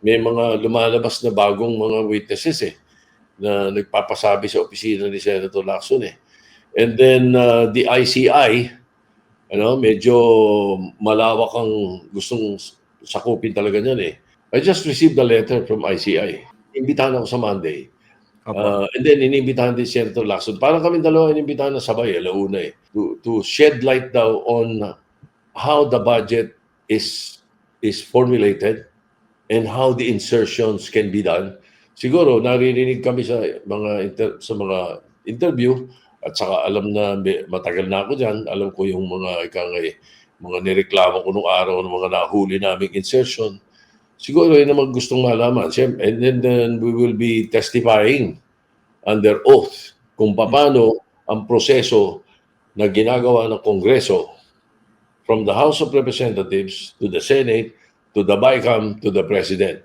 may mga lumalabas na bagong mga witnesses eh na nagpapasabi sa opisina ni Senator Lacson eh. And then uh, the ICI, ano, medyo malawak ang gustong sakupin talaga niyan eh. I just received a letter from ICI. Imbitahan ako sa Monday. Opo. Uh, and then inimbitahan din si Senator Lacson. Parang kami dalawa inimbitahan na sabay, alauna eh. To, to shed light daw on how the budget is is formulated and how the insertions can be done. Siguro naririnig kami sa mga inter, sa mga interview at saka alam na matagal na ako diyan, alam ko yung mga ikang eh, mga nireklamo ko nung araw ng mga nahuli naming insertion. Siguro yun naman gustong malaman. And then, then we will be testifying under oath kung paano ang proseso na ginagawa ng Kongreso from the House of Representatives to the Senate to the BICAM to the President.